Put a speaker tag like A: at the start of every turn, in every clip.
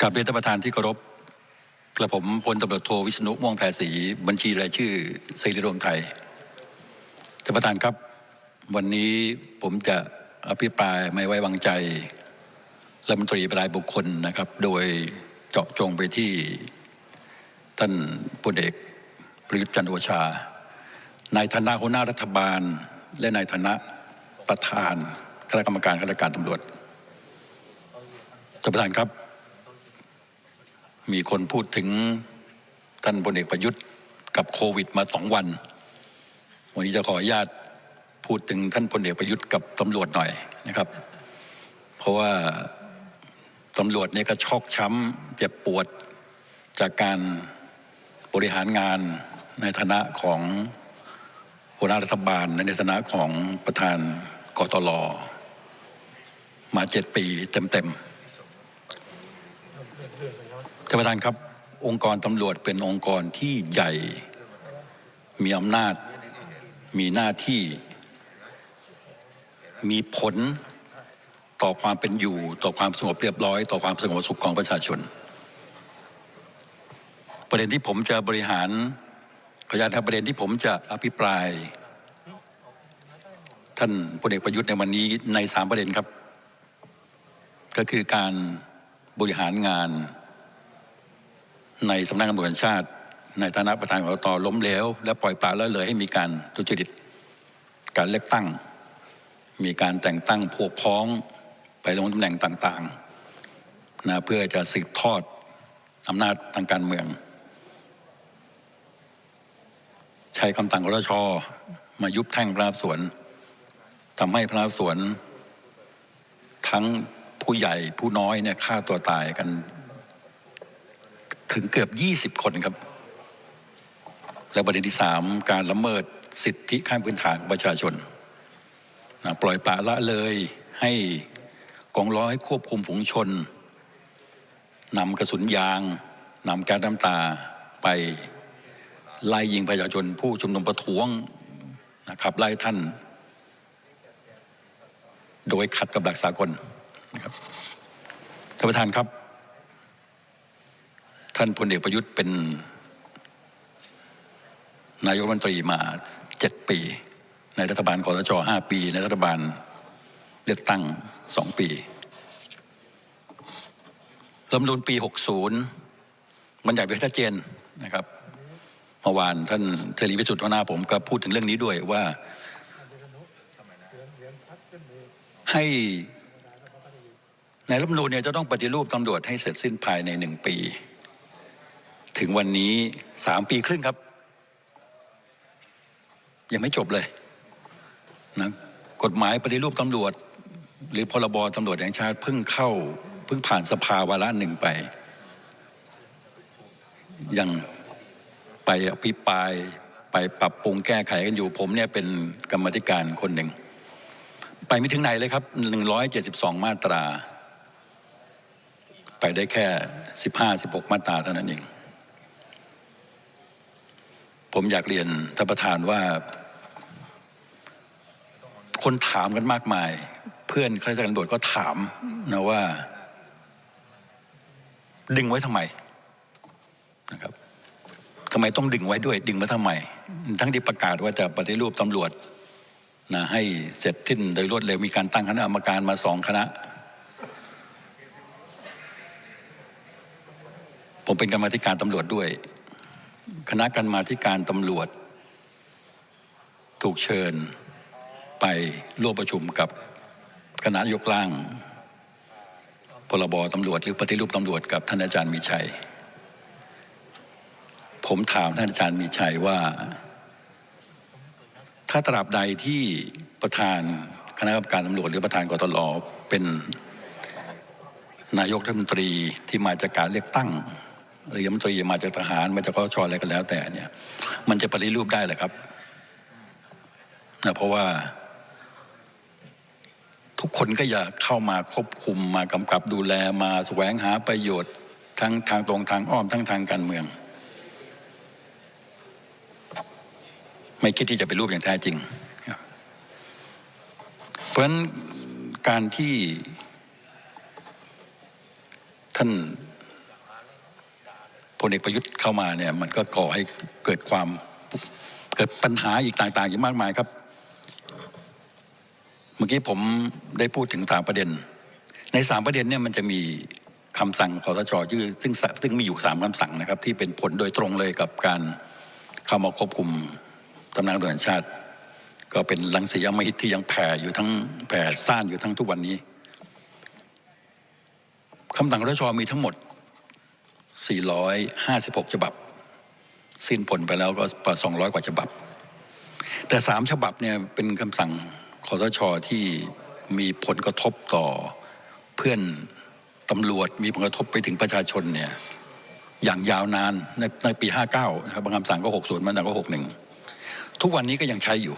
A: กับเรียนท่านประธานที่เคารพกระผมพลตำรวจโทวิษณุม่วงแพรศรีบัญชีรายชื่อเสรีรวมไทยท่านประธานครับ วันนี้ผมจะอภิปรายไม่ไว้วางใจรัฐมนตรีรายบุคคลนะครับ โดยเจาะจงไปที่ท่านพลเอกประยุทธ์จันโอชา ในฐานะหัวหน้ารัฐบาล และในฐานะประธานคณะกรรมการข้าราชการตำรวจท่านประธานครับ มีคนพูดถึงท่านพลเอกประยุทธ์กับโควิดมาสองวัน วันนี้จะขออนุญาตพูดถึงท่านพลเอกประยุทธ์กับตำรวจหน่อยนะครับ เพราะว่าตำรวจเนี่ยก็ชอกช้ำเจ็บปวดจากการบริหารงานในฐานะของหัวหน้ารัฐบาลในฐานะของประธานกตลมาเจ็ดปีเต็มๆ ท่านประธานครับ องค์กรตำรวจเป็นองค์กรที่ใหญ่ มีอำนาจ มีหน้าที่ มีผลต่อความเป็นอยู่ ต่อความสงบเรียบร้อย ต่อความสงบสุขของประชาชน ประเด็นที่ผมจะบริหารขออนุญาตประเด็นที่ผมจะอภิปราย ท่านพลเอกประยุทธ์ในวันนี้ในสามประเด็นครับ ก็คือการบริหารงาน ในสำนักงานตำรวจแห่งชาติ ในฐานะประธานกรกตล้มเหลวและปล่อยปละละเลยให้มีการทุจริต การเลือกตั้ง มีการแต่งตั้งพวกพ้องไปลงตำแหน่งต่างๆนะเพื่อจะสืบทอดอำนาจทางการเมือง ใช้คำสั่งรชมายุบแท่งพระนาสวนทำให้พระนาสวนทั้งผู้ใหญ่ผู้น้อยเนี่ยฆ่าตัวตายกัน ถึงเกือบ20คนครับ และประเด็นที่สามการละเมิดสิทธิขั้นพื้นฐานของประชาชนนะปล่อยปละละเลยให้กองร้อยควบคุมฝูงชนนำกระสุนยางนำแก๊สน้ำตาไปไล่ยิงประชาชน ผู้ชุมนุมประท้วงนะครับไล่ท่าน โดยขัดกับหลักสากลนะครับท่านประธานครับ ท่านพลเอกประยุทธ์เป็นนายกรัฐมนตรีมาเจ็ดปี ในรัฐบาลคอสชห้าปี ในรัฐบาลเลือกตั้งสองปีรัฐธรรมนูลปีหกศูนย์มันใหญ่ไปชัดเจนนะครับเมื่อวานท่านเทรีวิสุทธิ์หัวหน้าผมก็พูดถึงเรื่องนี้ด้วยว่า ให้ในรัฐมนูญเนี่ยจะต้องปฏิรูปตำรวจให้เสร็จสิ้นภายในหนึ่งปี ถึงวันนี้สามปีครึ่งครับ ยังไม่จบเลยนะกฎหมายปฏิรูปตำรวจ หรือพรบตำรวจแห่งชาติเพิ่งเข้า เพิ่งผ่านสภาวาระหนึ่งไป ยังไปอภิปรายไปปรับปรุงแก้ไขกันอยู่ ผมเนี่ยเป็นกรรมธิการคนหนึ่ง ไปไม่ถึงไหนเลยครับ 172 มาตรา ไปได้แค่ 15 16 มาตราเท่านั้นเอง ผมอยากเรียนท่านประธานว่า คนถามกันมากมาย เพื่อนข้าราชการตำรวจก็ถามนะว่า ดึงไว้ทำไมนะครับทำไมต้องดึงไว้ด้วย ดึงไว้ทำไม ทั้งที่ประกาศว่าจะปฏิรูปตำรวจนะให้เสร็จสิ้นโดยรวดเร็วมีการตั้งคณะกรรมการมาสองคณะ ผมเป็นกรรมธิการตำรวจด้วย คณะกรรมาธิการตำรวจ ถูกเชิญไปร่วมประชุมกับคณะยกร่าง พรบตำรวจหรือปฏิรูปตำรวจกับท่านอาจารย์มีชัย ผมถามท่านอาจารย์มีชัยว่า ถ้าตราบใดที่ประธานคณะกรรมการตำรวจหรือประธานกตลเป็นนายกรัฐมนตรีที่มาจากการเลือกตั้ง หรือรัฐมนตรีมาจากทหารมาจากกชอะไรก็แล้ว แต่เนี่ย มันจะปฏิรูปได้หรอครับนะเพราะว่า ทุกคนก็อยากเข้ามาควบคุมมากำกับดูแลมาแสวงหาประโยชน์ ทั้งทางตรงทางอ้อมทั้งทางการเมือง ไม่คิดที่จะเป็นรูปอย่างแท้จริง เพราะฉะนั้นการที่ท่าน พลเอกประยุทธ์เข้ามาเนี่ยมันก็ก่อให้เกิดความเกิดปัญหาอีกต่างๆอีกมากมายครับ เมื่อกี้ผมได้พูดถึงสามประเด็น ในสามประเด็นเนี่ยมันจะมีคำสั่งคอสชยืดซึ่งซึ่งมีอยู่สามคำสั่งนะครับ ที่เป็นผลโดยตรงเลยกับการเข้ามาควบคุมตำแหน่งตำรวจแห่งชาติ ก็เป็นลังสีอำมหิตที่ยังแผ่อยู่ทั้งแผ่ซ่านอยู่ทั้งทุกวันนี้คำสั่งคอสชมีทั้งหมด 456 ฉบับ สิ้นผลไปแล้วก็กว่า200 กว่าฉบับ แต่สามฉบับเนี่ยเป็นคำสั่งคอสชที่มีผลกระทบต่อเพื่อนตำรวจมีผลกระทบไปถึงประชาชนเนี่ยอย่างยาวนานในในปี 59 นะครับบางคำสั่งก็ 60บางคำสั่งก็ 61 ทุกวันนี้ก็ยังใช้อยู่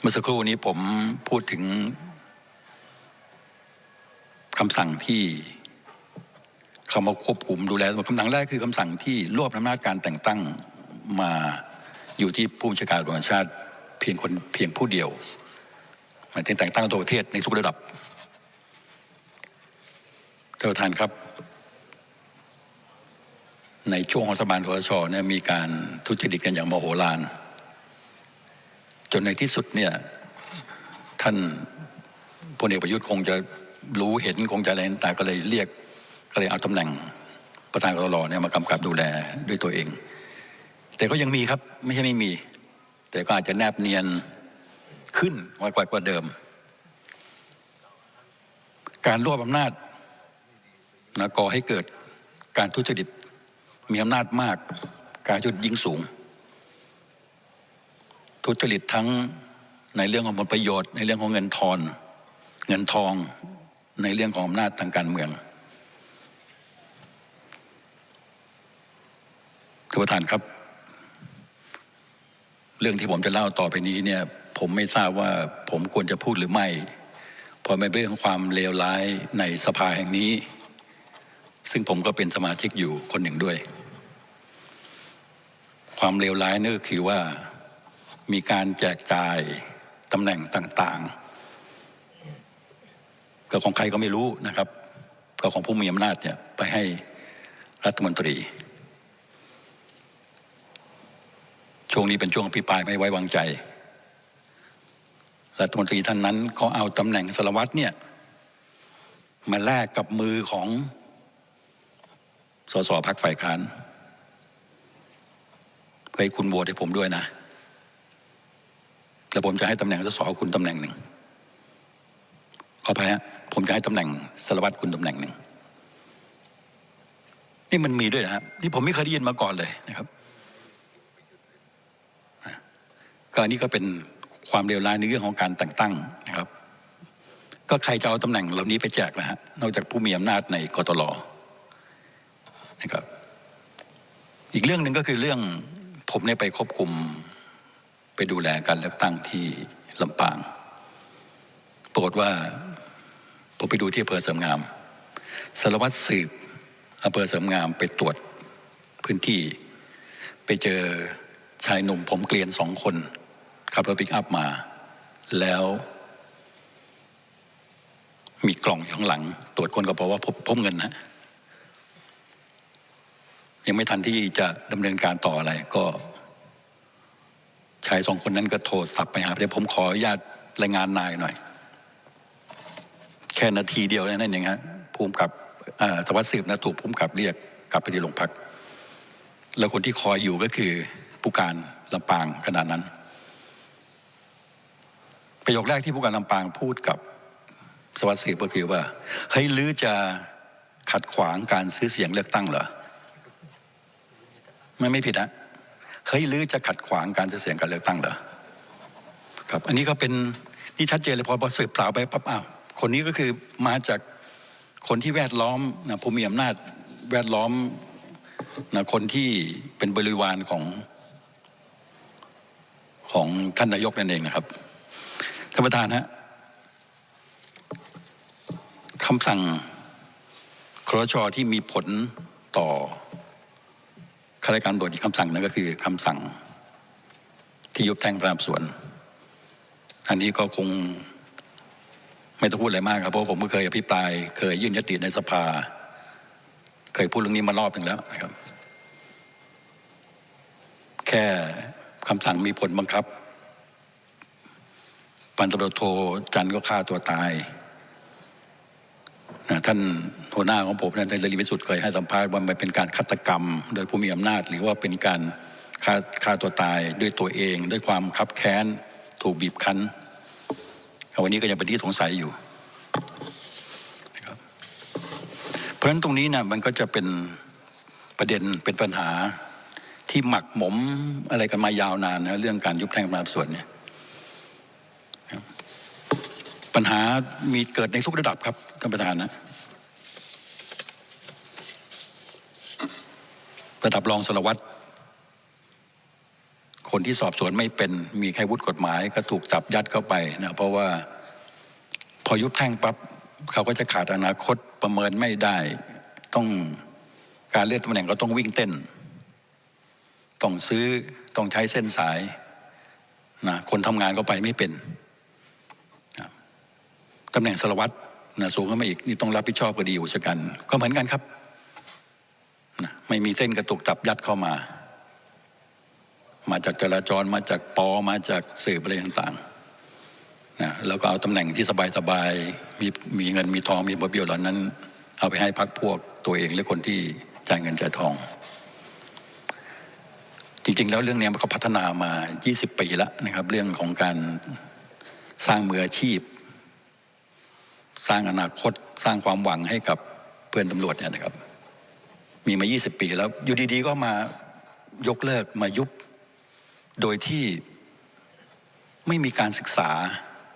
A: เมื่อสักครู่นี้ผมพูดถึงคำสั่งที่ เข้ามาควบคุมดูแลคำสั่งแรกคือคำสั่งที่รวบอำนาจการแต่งตั้งมาอยู่ที่ผู้บัญชาการตำรวจชาติเพียงคนเพียงผู้เดียวหมายถึงแต่งตั้งตัวประเทศในทุกระดับท่านประธานครับ ในช่วงของรัฐบาลคอสชเนี่ยมีการทุจริตกันอย่างมโหฬารจนในที่สุดเนี่ยท่านพลเอกประยุทธ์คงจะรู้เห็นคงจะอะไรแต่ก็เลยเรียก ก็เลยเอาตำแหน่งประธานกรเนี่ยมากำกับดูแลด้วยตัวเอง แต่ก็ยังมีครับไม่ใช่ไม่มี แต่ก็อาจจะแนบเนียนขึ้นกว่ากว่าเดิม การรวบอำนาจนะก่อให้เกิดการทุจริตมีอำนาจมาก การจุดยิงสูง ทุจริตทั้งในเรื่องของผลประโยชน์ ในเรื่องของเงินทอน เงินทอง ในเรื่องของอำนาจทางการเมือง ท่านประธานครับ เรื่องที่ผมจะเล่าต่อไปนี้เนี่ย ผมไม่ทราบว่าผมควรจะพูดหรือไม่เพราะเป็นเรื่องความเลวร้ายในสภาแห่งนี้ ซึ่งผมก็เป็นสมาชิกอยู่คนหนึ่งด้วย ความเลวร้ายนั่นก็คือว่ามีการแจกจ่ายตำแหน่งต่างๆก็ของใครก็ไม่รู้นะครับ ก็ของผู้มีอำนาจเนี่ยไปให้รัฐมนตรี ช่วงนี้เป็นช่วงอภิปรายไม่ไว้วางใจรัฐมนตรีท่านนั้นเขาเอาตำแหน่งสารวัตรเนี่ยมาแลกกับมือของสสพักฝ่ายค้านเฮ้คุณโหวตให้ผมด้วยนะ แล้วผมจะให้ตำแหน่งสสคุณตำแหน่งหนึ่งขออภัยฮะผมจะให้ตำแหน่งสารวัตรคุณตำแหน่งหนึ่งนี่มันมีด้วยนะครับนี่ผมไม่เคยได้ยินมาก่อนเลยนะครับ ก็อันนี้ก็เป็นความเลวร้ายในเรื่องของการแต่งตั้งนะครับ ก็ใครจะเอาตำแหน่งเหล่านี้ไปแจกนะฮะนอกจากผู้มีอำนาจในกตลนะครับ อีกเรื่องหนึ่งก็คือเรื่องผมเนี่ยไปควบคุมไปดูแลการเลือกตั้งที่ลำปางปรากฏว่าผมไปดูที่อำเภอเสริมงามสารวัตรสืบอำเภอเสริมงามไปตรวจพื้นที่ ไปเจอชายหนุ่มผมเกลียนสองคน ขับรถปิกอัพมา แล้ว มีกล่องอยู่ข้างหลัง ตรวจคนก็บอกว่าพบพบเงินนะยังไม่ทันที่จะดำเนินการต่ออะไร ก็ชายสองคนนั้นก็โทรศัพท์ไปหาเดี๋ยวผมขออนุญาตรายงานนายหน่อย แค่นาทีเดียวนั่นเองฮะภูมิกับสวัสดิ์สืบนะถูกภูมิกับเรียกกลับไปที่โรงพัก แล้วคนที่คอยอยู่ก็คือผู้การลำปางขนาดนั้น ประโยคแรกที่ผู้การลำปางพูดกับสวัสดิ์สืบก็คือว่าเฮ้ยลือจะขัดขวางการซื้อเสียงเลือกตั้งเหรอไม่ไม่ผิดนะเฮ้ยลือจะขัดขวางการซื้อเสียงการเลือกตั้งเหรอครับ อันนี้ก็เป็นนี่ชัดเจนเลยพอพอสืบสาวไปปั๊บอ้าวคนนี้ก็คือมาจากคนที่แวดล้อมนะผู้มีอำนาจแวดล้อมนะคนที่เป็นบริวารของของท่านนายกนั่นเองนะครับ ท่านประธานฮะคำสั่งครชที่มีผลต่อข้าราชการตำรวจอีกคำสั่งนั่นก็คือคำสั่งที่ยุบแท่งพระนามสวน อันนี้ก็คงไม่ต้องพูดอะไรมากครับ เพราะผมก็เคยอภิปราย เคยยื่นยติในสภา เคยพูดเรื่องนี้มารอบหนึ่งแล้วนะครับ แค่คำสั่งมีผลบังคับ พันตำรวจโทจันก็ฆ่าตัวตายนะท่านหัวหน้าของผมท่านเสรีพิสุทธิ์เคยให้สัมภาษณ์ว่ามันเป็นการฆาตกรรม โดยผู้มีอำนาจ หรือว่าเป็นการฆ่าฆ่าตัวตายด้วยตัวเอง ด้วยความคับแค้นถูกบีบคั้นวันนี้ก็ยังเป็นที่สงสัยอยู่เพราะฉะนั้นตรงนี้นะมันก็จะเป็นประเด็นเป็นปัญหาที่หมักหมมอะไรกันมายาวนานนะเรื่องการยุบแพร่งอำนาส่วนเนี่ยครับ ปัญหามีเกิดในทุกระดับครับท่านประธานนะระดับรองสารวัตรคนที่สอบสวนไม่เป็นมีแค่วุฒิกฎหมายก็ถูกจับยัดเข้าไปนะเพราะว่าพอยุบแท่งปั๊บเขาก็จะขาดอนาคตประเมินไม่ได้ต้องการเลือกตำแหน่งก็ต้องวิ่งเต้น ต้องซื้อต้องใช้เส้นสายนะคนทำงานก็ไปไม่เป็น ตำแหน่งสารวัตรนะสูงขึ้นมาอีกนี่ต้องรับผิดชอบคดีอุชกันก็เหมือนกันครับนะไม่มีเส้นกระตุกจับยัดเข้ามา มาจากจราจรมาจากปอมาจากสืบอะไรต่างๆนะแล้วก็เอาตำแหน่งที่สบายๆมีมีเงินมีทองมีประโยชน์เหล่านั้น เอาไปให้พักพวกตัวเองหรือคนที่จ่ายเงินจ่ายทอง จริงๆ แล้วเรื่องนี้มันก็พัฒนามา 20 ปีแล้วนะครับ เรื่องของการสร้างมืออาชีพ สร้างอนาคตสร้างความหวังให้กับเพื่อนตำรวจเนี่ยนะครับ มีมา 20 ปีแล้วอยู่ดีๆก็มายกเลิกมายุบ โดยที่ไม่มีการศึกษา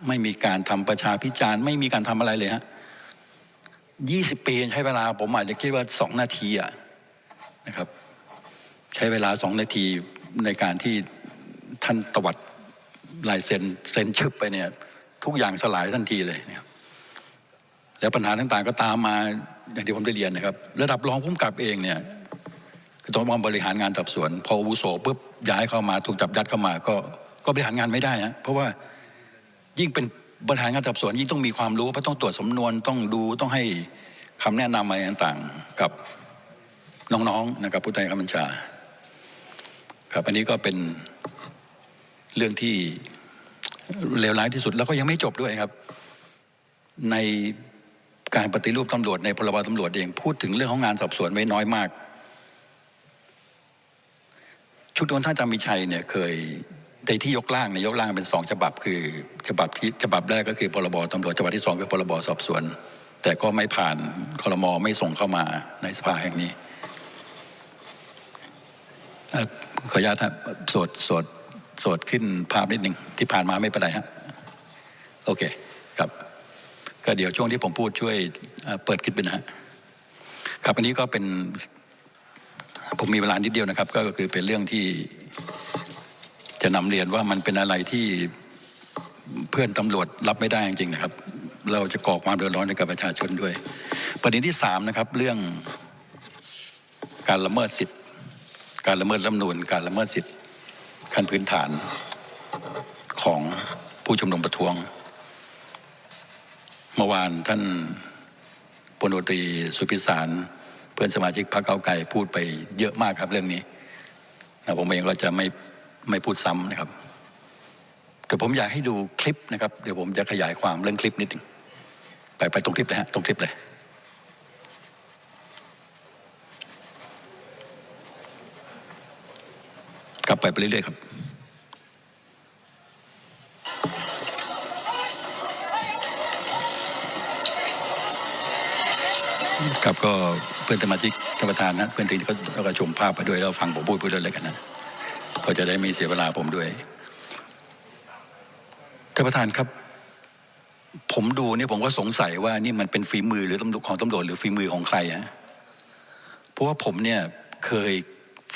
A: ไม่มีการทำประชาพิจารณ์ไม่มีการทำอะไรเลยฮะยี่สิบปีใช้เวลาผมอาจจะคิดว่าสองนาทีอะนะครับ ใช้เวลาสองนาทีในการที่ท่านตวัดลายเซ็นเซ็นชึบไปเนี่ย ทุกอย่างสลายทันทีเลยเนี่ย แล้วปัญหาต่างๆก็ตามมาอย่างที่ผมได้เรียนนะครับ ระดับรองผู้กำกับเองเนี่ยก็ต้องมาบริหารงานสอบสวน พออาวุโสปุ๊บย้ายเข้ามาถูกจับยัดเข้ามา ก็ก็บริหารงานไม่ได้ฮะเพราะว่ายิ่งเป็นบริหารงานสอบสวนยิ่งต้องมีความรู้เพราะต้องตรวจสำนวนต้องดูต้องให้คำแนะนำอะไรต่างๆ กับน้องๆนะครับผู้ใต้บัญชา ครับอันนี้ก็เป็นเรื่องที่เลวร้ายที่สุดแล้วก็ยังไม่จบด้วยครับ ใน การปฏิรูปตำรวจในพรบตำรวจเองพูดถึงเรื่องของงานสอบสวนไว้น้อยมาก ชุดโดนท่านจามิชัยเนี่ยเคยในที่ยกร่างในยกร่างเป็นสองฉบับคือฉบับที่ฉบับแรกก็คือพรบตำรวจฉบับที่สองคือพรบสอบสวน แต่ก็ไม่ผ่านคลมไม่ส่งเข้ามาในสภาแห่งนี้ขออนุญาตครับสวดสวดสวดขึ้นภาพนิดหนึ่งที่ผ่านมาไม่เป็นไรฮะโอเค ก็เดี๋ยวช่วงที่ผมพูดช่วยเปิดคลิปไปนะฮะครับอันนี้ก็เป็นผมมีเวลานิดเดียวนะครับ ก็คือเป็นเรื่องที่จะนำเรียนว่ามันเป็นอะไรที่เพื่อนตำรวจรับไม่ได้จริงๆนะครับ เราจะก่อความเดือดร้อนให้กับประชาชนด้วย ประเด็นที่สามนะครับ เรื่องการละเมิดสิทธิ์ การละเมิดรัฐนูญการละเมิดสิทธิ์ขั้นพื้นฐานของผู้ชุมนุมประท้วง มื่อวานท่านพลโนตรีสุพิสาร เพื่อนสมาชิกพรรคเก้าไกลพูดไปเยอะมากครับเรื่องนี้นะผมเองก็จะไม่ไม่พูดซ้ำนะครับ แต่ผมอยากให้ดูคลิปนะครับ เดี๋ยวผมจะขยายความเรื่องคลิปนิดหนึงไปไปตรงคลิปเลยฮะตรงคลิปเลยกลับไปไปเรื่อยๆครับ ครับก็เพื่อนสมาชิกท่านประธานนะเพื่อนตีก็ก็ชมภาพไปด้วยแล้วฟังผมพูดไปด้วยเลยกันนะก็จะได้ไม่เสียเวลาผมด้วยท่านประธานครับ ผมดูเนี่ยผมก็สงสัยว่านี่มันเป็นฝีมือหรือตำรวจของตำรวจหรือฝีมือของใครฮะเพราะว่าผมเนี่ยเคย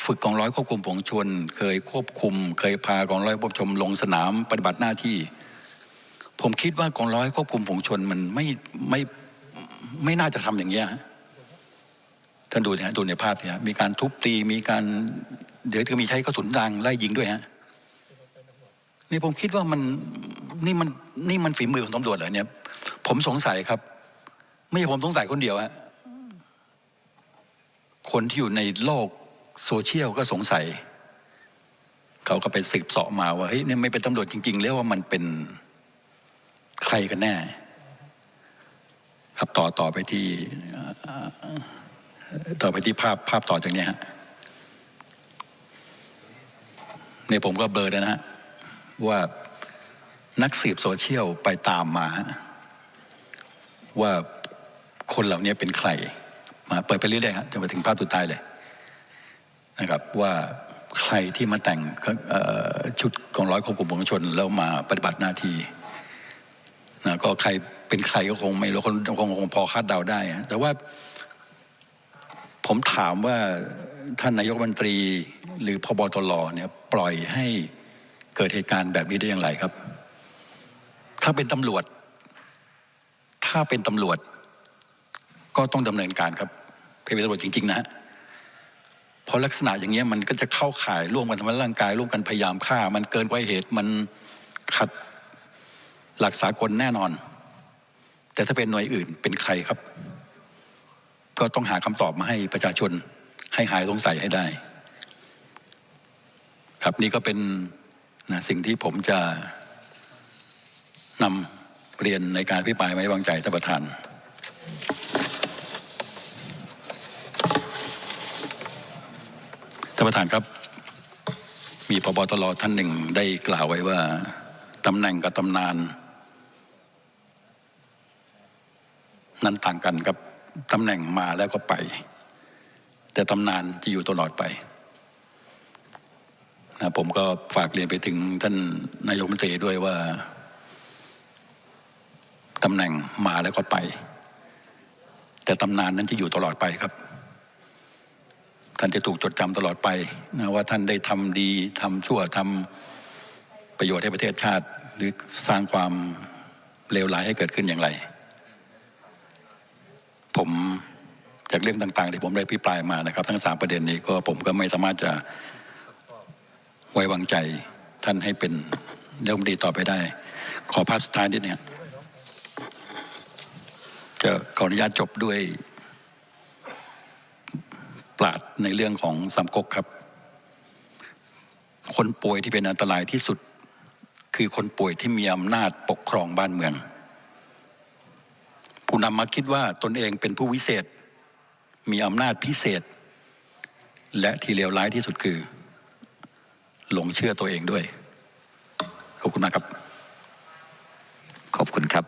A: ฝึกกองร้อยควบคุมฝูงชน เคยควบคุม เคยพากองร้อยควบชมลงสนามปฏิบัติหน้าที่ ผมคิดว่ากองร้อยควบคุมฝูงชนมันไม่ไม่ไม่น่าจะทำอย่างเงี้ยฮะ ท่านดูนะฮะดูในภาพเนี่ยฮะมีการทุบตีมีการ เดี๋ยวจะมีใช้กระสุนดังไล่ยิงด้วยฮะนี่ผมคิดว่ามันนี่มันนี่มันฝีมือของตำรวจเหรอเนี่ย ผมสงสัยครับ ไม่ใช่ผมสงสัยคนเดียวฮะคนที่อยู่ในโลกโซเชียลก็สงสัย เขาก็ไปสืบเสาะมาว่าเฮ้ยนี่ไม่เป็นตำรวจจริง ๆ แล้วว่ามันเป็นใครกันแน่ ครับต่อต่อไปที่อ่อ ต่อไปที่ภาพภาพต่อจากนี้ฮะเนี่ผมก็เบลอแล้วนะฮะว่านักสืบโซเชียลไปตามมา ว่าคนเหล่านี้เป็นใคร มาเปิดไปเรื่อยๆฮะจนไปถึงภาพสุดท้ายเลยนะครับ ว่าใครที่มาแต่งชุดกองร้อยควบคุมฝูงชน แล้วมาปฏิบัติหน้าที่นะก็ใครเป็นใครก็คงไม่รู้คนคงคงพอคาดเดาได้ แต่ว่า ผมถามว่าท่านนายกรัฐมนตรี หรือพบตรเนี่ยปล่อยให้เกิดเหตุการณ์แบบนี้ได้อย่างไรครับ ถ้าเป็นตำรวจ ถ้าเป็นตำรวจ ก็ต้องดำเนินการครับเป็นตำรวจจริง ๆนะฮะเพราะลักษณะอย่างเงี้ยมันก็จะเข้าข่ายร่วมกันทำร้ายร่างกาย ร่วมกันพยายามฆ่า มันเกินกว่าเหตุมันขัดหลักสากลแน่นอน แต่ถ้าเป็นหน่วยอื่นเป็นใครครับ ก็ต้องหาคำตอบมาให้ประชาชนให้หายสงสัยให้ได้ ครับนี่ก็เป็นนะสิ่งที่ผมจะนำเรียนในการพิปรายไม่ไว้วางใจท่านประธานท่านประธานครับ มีพบตรท่านหนึ่งได้กล่าวไว้ว่าตำแหน่งกับตำนาน นั้นต่างกันครับ ตำแหน่งมาแล้วก็ไป แต่ตำนานจะอยู่ตลอดไปนะผมก็ฝากเรียนไปถึงท่านนายกรัฐมนตรีด้วยว่าตำแหน่งมาแล้วก็ไป แต่ตำนานนั้นจะอยู่ตลอดไปครับ ท่านจะถูกจดจำตลอดไปนะว่าท่านได้ทำดีทำชั่วทำประโยชน์ให้ประเทศชาติ หรือสร้างความเลวร้ายให้เกิดขึ้นอย่างไร ผมจากเรื่องต่างๆที่ผมได้พิปรายมานะครับ ทั้งสามประเด็นนี้ก็ผมก็ไม่สามารถจะไว้วางใจท่านให้เป็นเรื่องดีต่อไปได้ ขอภาพสุดท้ายนิดนึงจะขออนุญาตจบด้วยปราดในเรื่องของสามก๊กครับ คนป่วยที่เป็นอันตรายที่สุด คือคนป่วยที่มีอำนาจปกครองบ้านเมือง นำมาคิดว่าตนเองเป็นผู้วิเศษ มีอำนาจพิเศษ และที่เลวร้ายที่สุดคือ หลงเชื่อตัวเองด้วย ขอบคุณมากครับ
B: ขอบคุณครับ